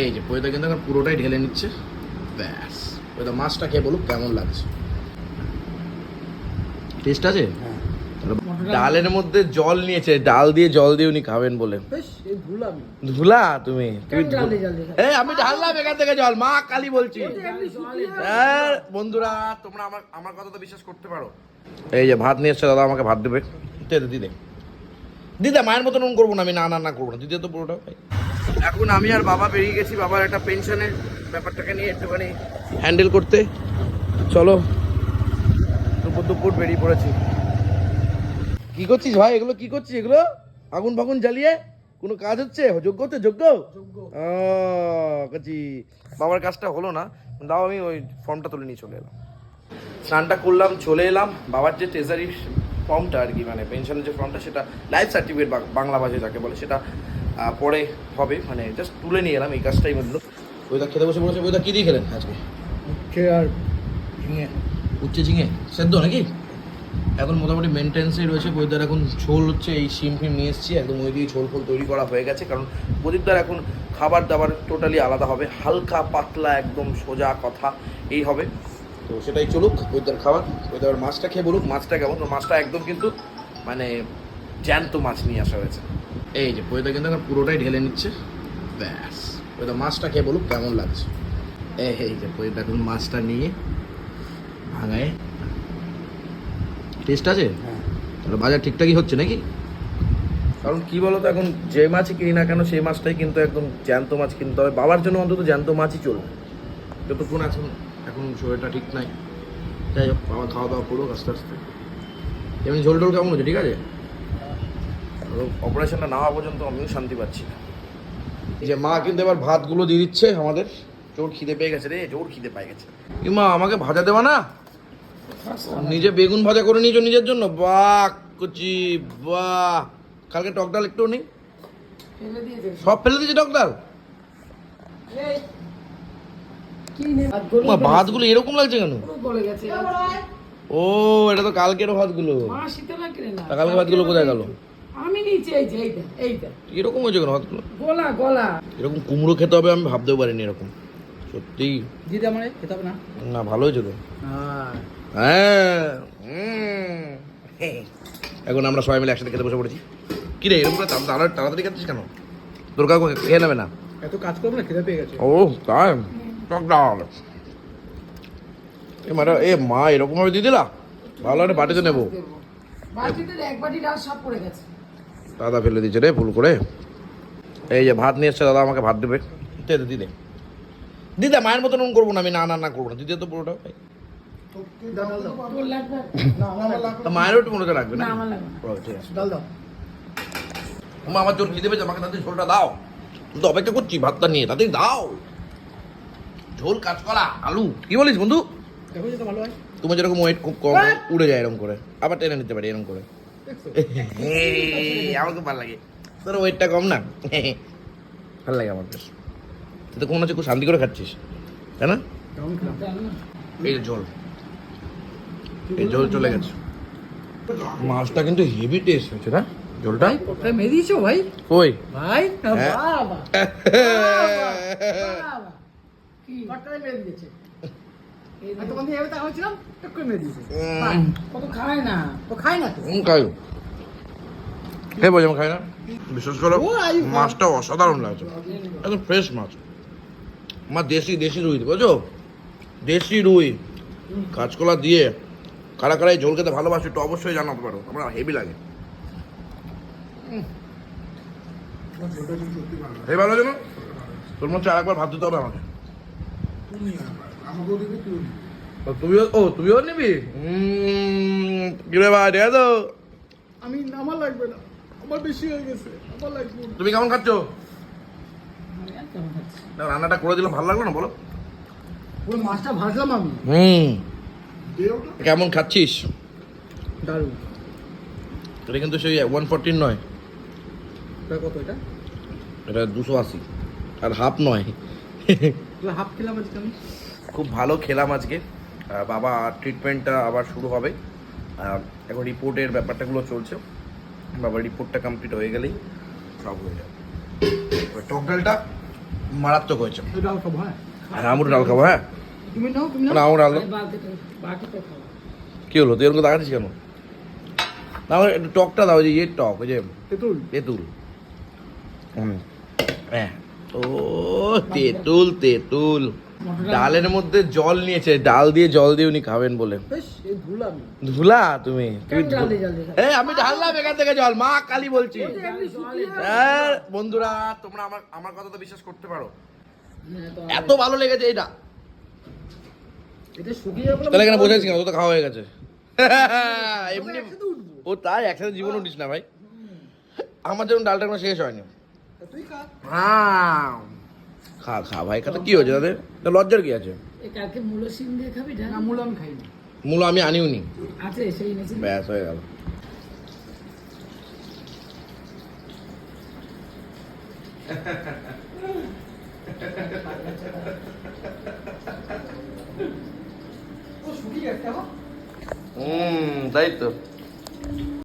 এই যে পয়দা কিন্তু এখন পুরোটাই ঢেলে নিচ্ছে। ব্যাস। পয়দা মাছটা খেয়ে বলুক কেমন লাগছে। টেস্ট আছে? ডালের মধ্যে জল নিয়েছে ডাল দিয়ে জল দিয়ে উনি খাবেন বলে। ধুলা তুমি? এই আমি ঢাললাম এখান থেকে জল। মা কালী বলছি। হ্যাঁ, বন্ধুরা তোমরা আমার আমার কথা তো বিশ্বাস করতে পারো। এই যে ভাত নিয়ে এসছে দাদা আমাকে ভাত দেবে। দে দে, দিদে। দিদা মায়ের মতন করব না আমি না না না করব না। দিদে তো পুরোটা এখন আমি আর বাবা বেরিয়ে গেছি বাবার একটা পেনশনের ব্যাপারটাকে নিয়ে একটুখানি হ্যান্ডেল করতে। চলো দুপুর দুপুর বেরিয়ে পড়েছি। কি করছিস ভাই? এগুলো কি করছিস? এগুলো আগুন ফাগুন জ্বালিয়ে কোনো কাজ হচ্ছে? যোগ্য হচ্ছে যোগ্য? ও বাবার কাজটা হলো না দাও আমি ওই ফর্মটা তুলে নিয়ে চলে এলাম। স্নানটা করলাম চলে এলাম। বাবার যে ট্রেজারি ফর্মটা আর কি মানে পেনশনের যে ফর্মটা সেটা লাইফ সার্টিফিকেট বাংলা ভাষায় যাকে বলে সেটা পরে হবে মানে জাস্ট তুলে নিয়ে এলাম এই কাজটাই বলল ওইটা খেতে বসে বসে ওইটা কী দিয়ে খেলেন আজকে? খেয়ে আর ঝিঙে। উচ্চে ঝিঙে? সেদ্ধ নাকি? এখন মোটামুটি মেনটেন্সেই রয়েছে বৈদ্যার এখন ঝোল হচ্ছে এই শিম ফিম নিয়ে এসেছি একদম ওই দিয়ে ঝোল ফোল তৈরি করা হয়ে গেছে কারণ প্রদীপদার এখন খাবার দাবার টোটালি আলাদা হবে হালকা পাতলা একদম সোজা কথা এই হবে। তো সেটাই চলুক বৈদ্যার খাবার বৈদ্যার মাছটা খেয়ে বলুক মাছটা কেমন? তো মাছটা একদম কিন্তু মানে জ্যান্ত মাছ নিয়ে আসা হয়েছে। এই যে বইদা কিন্তু এখন পুরোটাই ঢেলে নিচ্ছে। ব্যাস। বইদা মাছটা খেয়ে বলুক কেমন লাগছে। এই যে বইদা এখন মাছটা নিয়ে ভাঙায়। টেস্ট আছে? হ্যাঁ। তাহলে বাজার ঠিকঠাকই হচ্ছে নাকি? কারণ কি বলতো এখন যে মাছই কিনি না কেন সেই মাছটাই কিন্তু একদম জ্যান্ত মাছ কিনতে হবে। বাবার জন্য অন্তত জ্যান্ত মাছই চলবে। যতক্ষণ এখন এখন শরীরটা ঠিক নাই। যাই হোক বাবা খাওয়া দাওয়া করুক আস্তে আস্তে। এমনি ঝোল টোল কেমন হচ্ছে? ঠিক আছে? অপারেশনটা না হওয়া পর্যন্ত আমিও শান্তি পাচ্ছি না। এই যে মা কিন্তু এবার ভাতগুলো দিয়ে দিচ্ছে আমাদের। জোর খিদে পেয়ে গেছে রে জোর খিদে পেয়ে গেছে। কি মা আমাকে ভাজা দেওয়া না? নিজে বেগুন ভাজা করে নিয়েছো নিজের জন্য? বাহ কুচি বাহ। কালকে টক ডাল একটু নেই? সব ফেলে দিয়েছে টক ডাল? ভাতগুলো এরকম লাগছে কেন? পুরো গলে গেছে। ও এটা তো কালকের ভাতগুলো। মা শীতে লাগলে না। তা কালকে ভাতগুলো কোথায় গেল? আমি নিচে এই যে এইটা এইটা এরকম হয়েছে কেন? গলা গলা। এরকম কুমড়ো খেতে হবে আমি ভাবতেও পারিনি এরকম। সত্যি। দিদি আমার খেতে হবে না? না ভালো হয়েছে তো। হ্যাঁ। হ্যাঁ এখন আমরা সবাই মিলে একসাথে খেতে বসে পড়েছি। কি রে এরকম করে তাড়া- তাড়া- তাড়াতাড়ি খাচ্ছিস কেন? তোর কাকু খেয়ে নেবে না। এত কাজ করব না খেতে পেয়ে গেছে। ও তাই? টক ডাল। এ মানে এ মা এরকম ভাবে দিয়ে দিলা? ভালো একটা বাটিতে নেব। বালতিতে এক বাটি ডাল সব পড়ে গেছে। দাদা ফেলে দিচ্ছে রে ভুল করে। এই যে ভাত নিয়ে এসছে দাদা আমাকে ভাত দেবে। দে দে দিদে। দিদা মায়ের মতন করব না আমি না না না করব না। দিদে তো পুরোটা তা মায়েরও একটু মনে করে রাখবে না। ঠিক আছে। আমার জোর খিদে পেয়েছে আমাকে তাদের ঝোলটা দাও। তো অপেক্ষা করছি ভাতটা নিয়ে তাদের দাও। ঝোল কাঁচকলা আলু। কি বলিস বন্ধু? হয়। তোমার যেরকম ওয়েট খুব কম উড়ে যায় এরকম করে। আবার টেনে নিতে পারি এরকম করে। খুব ভালো লাগে। তোর ওয়েটটা কম না? ভালো লাগে আমার বেশ। তুই তো কোনো হচ্ছে খুব শান্তি করে খাচ্ছিস তাই না? এই যে ঝোল এই ঝোল চলে গেছে। মাছটা কিন্তু হেভি টেস্ট হয়েছে না? কোথায় মেরে দিয়েছ ভাই? ওই ভাই হ্যাঁ। বাবা। বাবা। কি? কটায় মেরে দিয়েছে? এই তো বন্ধু এভাবে তাকাচ্ছিলাম টক করে মেরে দিয়েছে। উম, কত খায় না। তো খায় না তো? খাই বলছে আমি খাই না? বিশেষ করে। মাছটা অসাধারণ লাগছে। একদম ফ্রেশ মাছ। মা দেশি দেশি রুই বুঝছ দেশি রুই। কাঁচকলা দিয়ে কারা কারা ঝোল খেতে ভালোবাসে একটু অবশ্যই জানাতে পারো। আমার হেভি লাগে। হেভি ভালো আছে তোর মনে হচ্ছে আরেকবার ভাত দিতে হবে আমাকে। ও, তুমিও ও তুমিও নিবি? ভাই তো? আমি আমার লাগবে না। আমার বেশি হয়ে গেছে আমার লাগবে তুমি কেমন খাচ্ছ? না, রান্নাটা করে দিলাম ভালো লাগল না বলো। পুরো মাছটা ভাজলাম আমি। হুম। কেমন খাচ্ছিস? দারুণ। এটা কিন্তু সেই ওয়ান ফোরটিন নয়। এটা কত এটা? এটা দুশো আশি। আর হাফ নয়। তুই হাফ খেলাম আজকে আমি। খুব ভালো খেলাম আজকে। বাবা ট্রিটমেন্টটা আবার শুরু হবে। এখন রিপোর্টের ব্যাপারটাগুলো চলছে। বাবার রিপোর্টটা কমপ্লিট হয়ে গেলেই সব হয়ে যাবে। টক ডালটা মারাত্মক হয়েছে। এই ডাল খাব হ্যাঁ? আর আমুর ডাল খাব হ্যাঁ? তুমি না আমুর ডাল কি হলো? তুই এরকম দেখাচ্ছিস কেন? না একটু টকটা দাও ওই যে ইয়ের টক ওই যে তেঁতুল। তেঁতুল। হুম। হ্যাঁ। ও তেঁতুল তেঁতুল। ডালের মধ্যে জল নিয়েছে ডাল দিয়ে জল দিয়ে উনি খাবেন বলে ধুল তুমি? এই আমি ঢাললাম এখান থেকে জল মা কালী বলছি। বন্ধুরা তোমরা আমার আমার কথা তো বিশ্বাস করতে পারো। হ্যাঁ, এত ভালো লেগেছে এটা তাহলে এখানে বোঝাচ্ছি কেন? তো খাওয়া হয়ে গেছে। এমনি ও তাই একসাথে জীবন উঠিস না ভাই। আমার যেমন ডালটা শেষ হয়নি। হ্যাঁ। খা খা ভাই খাতে কি হয়েছে তাদের? তা লজ্জার কি আছে? কালকে মুলো সিম দিয়ে খাবি মূল আমি খাইনি। মূল আমি আনিও নি আছে সেই ব্যাস হয়ে গেল। হুম তাই তো।